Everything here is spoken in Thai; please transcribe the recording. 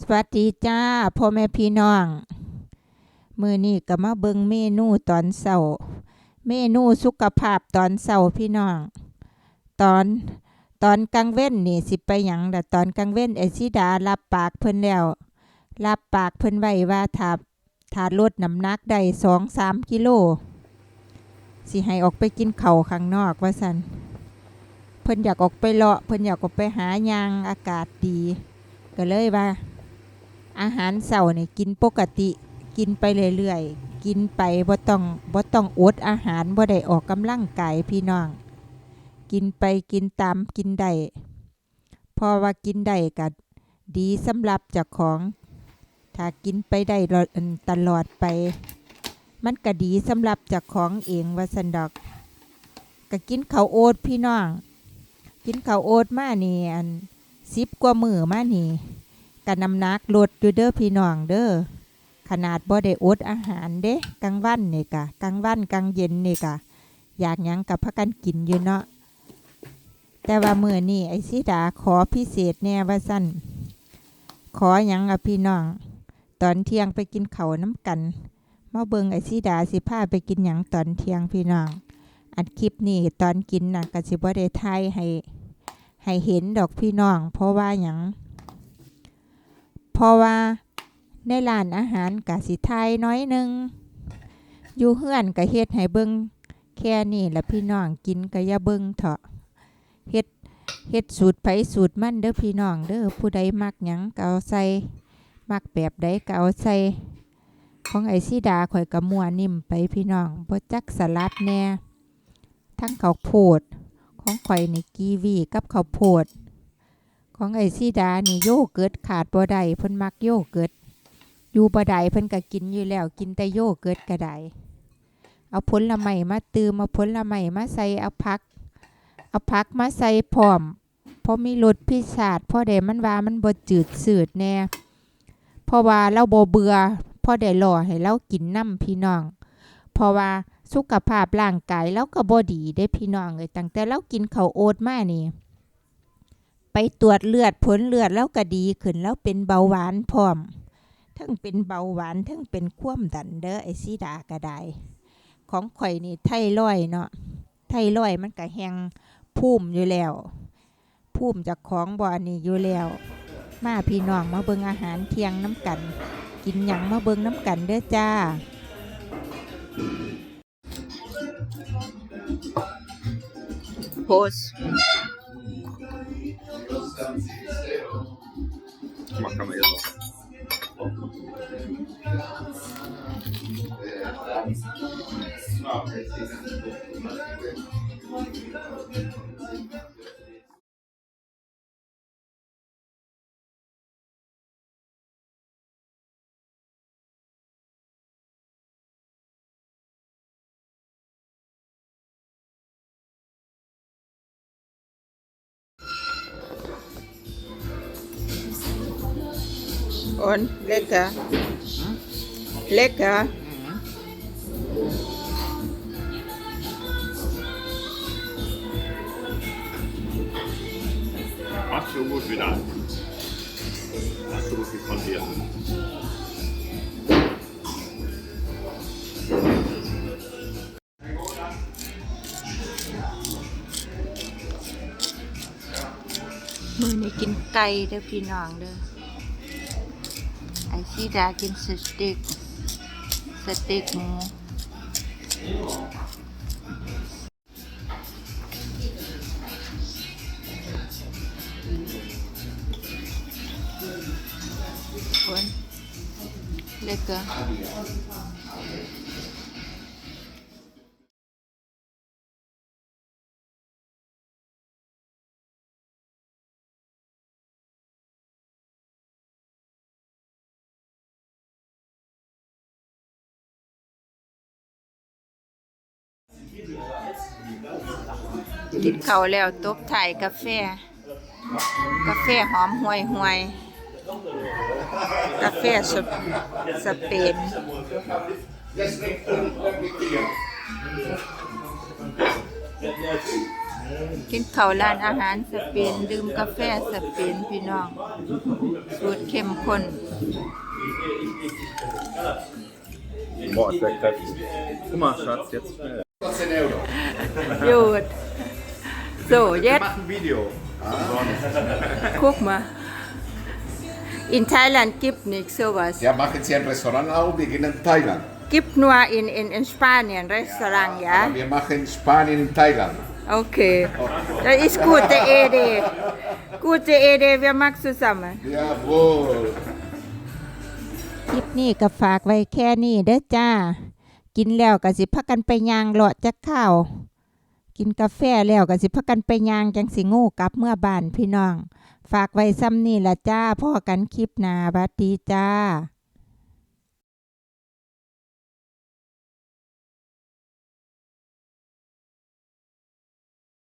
สวัสดีจ้าพ่อแม่พี่น้อง มือนี้ก็มาเบิงเมนูตอนเช้าเมนูสุขภาพตอนเช้าพี่น้อง ตอนตอนกลางเว้นนี่สิไปหยังล่ตอนกลางเว้นไอซิดารับปากเพิ่นแล้วรับปากเพิ่นไว้ว่าถ้าถ้าลดน้ำหนักได้สองสามกิโลสิให้ออกไปกินเข้าข้างนอกว่าสันเพิ่นอยากออกไปเลาะเพิ่นอยากออกไปหายางอากาศดี ก็เลยว่า อาหารเช้านี่กินปกติกินไปเรื่อยๆ กินไปบ่ต้องบ่ต้องอดอาหารบ่ได้ออกกำลังกายพี่น้อง กินไปกินตามกินได้เพราะว่ากินได้ก็ดีสำหรับเจ้าของ ถ้ากินไปได้ตลอดไป มันก็ดีสำหรับเจ้าของเองว่าซั่นดอกก็กินข้าวโอ๊ตพี่น้อง กินข้าวโอ๊ตมานี่อัน10กว่ามือมานี่ กันน้ำหนักลดอยู่เด้อพี่น้องเด้อขนาดบ่ได้อดอาหารเด้กลางวันนี่กะกลางวันกลางเย็นนี่กะอยากยังกับพากันกินอยู่เนาะแต่ว่าเมื้อนี้ไอ้สิดาขอพิเศษแน่ว่าซั่นขอหยังอะพี่น้อง ตอนเที่ยงไปกินเขาน้ำกันมาเบิงไอ้สิดาสิพาไปกินหยังตอนเที่ยงพี่น้อง อัดคลิปนี้ตอนกินน่ะก็สิบ่ได้ถ่ายให้ให้เห็นดอกพี่น้อง เพราะว่าหยัง ราะว่าในร้านอาหารกะสิไทยน้อยหนึง อยู่เฮือนกะเฮ็ดให้เบิ่งแค่นี้ละพี่น้องกินกะอย่าเบิ่งเถาะเฮ็ดเฮ็ดสูตรไผสูตรมันเด้อพี่น้องเด้อผู้ใดมักหยังก็เอาใส่มักแบบใดก็เอาใส่ของไอซีดาข่อยกะมัวนิ่มไปพี่น้องบ่จักสลัดแน่ทั้งข้าวโพดของข่อยนี่กีวีกับข้าวโพด ของไอซีดานี่โยเกิร์ตขาดบ่ได้เพิ่นมักโยเกิร์ตอยู่บ่ได้เพิ่นก็กินอยู่แล้วกินแต่โยเกิร์ตก็ได้เอาผลไม้มาตืมเอาผลไม้มาใส่เอาผัก เอาผักมาใส่พร้อมพราะมีรสพิศาจพราะได้มันว่ามันบ่จืดสืดแน่เพราะว่าเราบ่เบื่อพราะได้รอให้เรากินน้ำพี่น้อง เพราะว่าสุขภาพร่างกายเราก็บ่ดีได้พี่น้องเอ้ยตั้งแต่เรากินข้าวโอ๊ตมานี่ ไปตรวจเลือดผลเลือดแล้วก็ดีขึ้นแล้วเป็นเบาหวานพร้อม ทั้งเป็นเบาหวานทั้งเป็นความดันเด้อไอซีดาก็ได้ของข่อยนี่ไทรอยเนาะไทรอยมันก็แหงภูมิอยู่แล้วภูมิจากของบ่อนนี้อยู่แล้วมาพี่น้องมาเบิงอาหารเที่ยงน้ำกัน กินหยังมาเบิงน้ำกันเด้อจ้าโพส Bakalım. Und lecker. Lecker. Varsågod wieder. Hast du viel von dir? มือนี้กินไก่เไอซีดากินสเต็กสเต็กหมูคนเล็กเก กินข้าวแล้วตบถ่ายกาแฟ กาแฟหอมห่วยห่วยๆกาแฟสเปสเปน Yes, กินข้าวร้านอาหารสเปนดื่มกาแฟสเปนพี่น้อง สูตรเข้มข้น Boah, ist der kräftig. Guck mal, Schatz, jetzt schnell. 14 Euro. หยุด so Wir jetzt machen ein Video. guck mal in Thailand gibt nichts sowas Ja, machen Sie ein Restaurant auf, wir gehen in Thailand. gibt nur in in in Spanien Restaurant ja Aber wir machen Spanien in Thailand. okay das ist gute Idee gute Idee wir machen zusammen Jawohl. คลิปนี้ก็ฝากไว้แค่นี้เด้อจ้า กินแล้วก็สิพักกันไปยางเลาะจักข้าว กินกาแฟแล้วก็สิพักกันไปยางจังสิงูกลับเมื่อบ้านพี่น้อง ฝากไว้ซ้ำนี่ละจ้าพ่อกันคลิปหน้าบัดดีจ้า